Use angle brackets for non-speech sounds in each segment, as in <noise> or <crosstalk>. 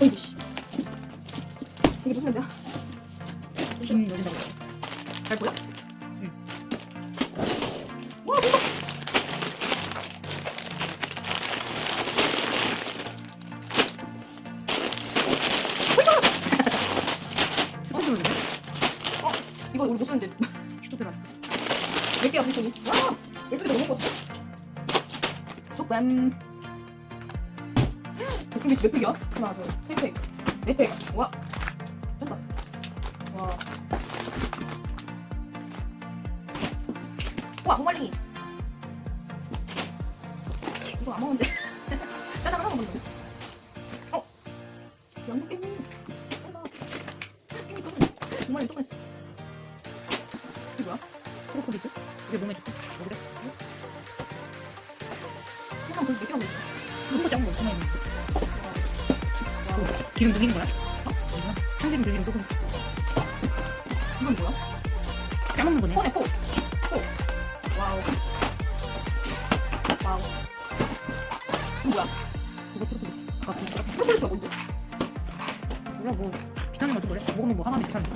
어이구 씨. 이게 무슨 냄새야? 김 넣어준다고. 잘 보여? 응. 와 들어주네. 어 이거 우리 못 쓰는데 들어왔어. 몇 개야 손이? 와 예쁘게 너무 예뻤어. 쑥뱀. 볶음이 몇 팩이야? 하나 둘 세 팩, 네 팩. 와 된다. 와. 와 호말링이. 이거 안 먹는데. <laughs> 짜장 하나 먹는데. 어? 양복 깻잎. 된다. 깻잎 또 정말 또 있어. 이게 뭐야? 프로폴리스? 이게 몸에 좋고. 먹으래. 항상 그렇게 얘기하고 있어. 이거 거 엄청 많 이 먹어. 기름 녹이는 거야? 어? 이거? 참기름 들리는 소금. 이건 뭐야? 짜먹는 거네. 포네 포. 포. 와우. 와우. 이거 뭐야? 이거 프로폴리스. 아, 그거 프로폴리스가 뭔데? 몰라 뭐 비타민 같은 거래. 먹으면 뭐 항암에 비타민.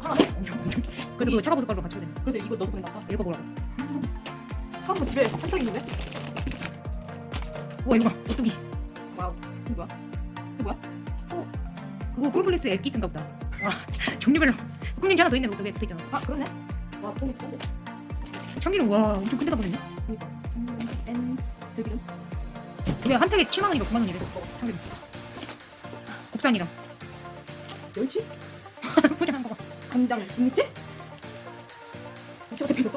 하나네? 엄청 엄청. 그래서 그거 차가버섯 가루랑 같이 그래. 그래서 이거 넣어서 보낸다. 읽어보라고. <laughs> 처음부터 집에 한척 있는데? 우와 이거 봐. 오뚜기. 와우. 이거 뭐야? 이거 뭐야? 그거 프로폴리스 액기스인가 보다. 와 종류별로. 콩겐지 하나 더 있네. 그게 붙어있잖아. 아 그러네. 와 뽕이 진데 참기름 와 엄청 큰 데다 보냈네. 그러니까. 엔 들기름. 그게 한 팩에 7만 원인가 9만 원이래. 참기름. 국산이랑 멸치? 포장한 거 봐. 간장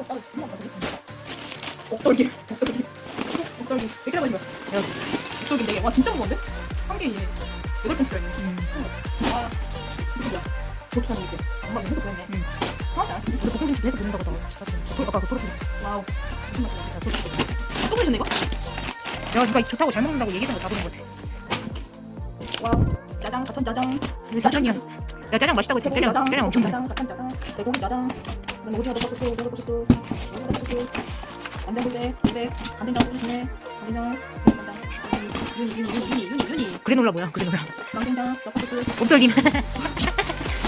따로 한번 가보겠습니다. 옥돌기. 옥돌기. 옥돌기. 몇 개나 가지고? 야, 옥돌기 네 개. 와 진짜 무거운데? 한 개에 여덟 개 들어있네. 음. 아, 이거야. 고추장 이제. 엄마 너무 그랬네. 응. 하나. 근데 볶음김치 계속 먹는다고 다 사실. 그 아까 그 프로폴리스. 와우. 무슨 맛이야? 또 보여줬네 이거? 내가 누가 좋다고 잘 먹는다고 얘기해준 거다 보는 것 같아. 와우. 짜장, 사천 짜장. 짜장이야. 야 짜장 맛있다고 했지. 짜장 짜장 엄청. 짜장, 사천 짜장. 대고기 짜장. 오징어 버섯소스, 오징어 버섯소스, 오징어 버섯소스. 간장불대, 200. 간장장 뿌리시네. 간장. 유니, 유니, 유니, 유니, 유니. 그래놀라 뭐야? 그래놀라. 간장장, 버섯소스. 옥돌김. 네,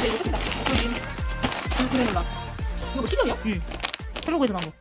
이거 끝이다. 버섯소스. 그래놀라. 이거 뭐 시리얼이야? 텔로그에서 나온 거.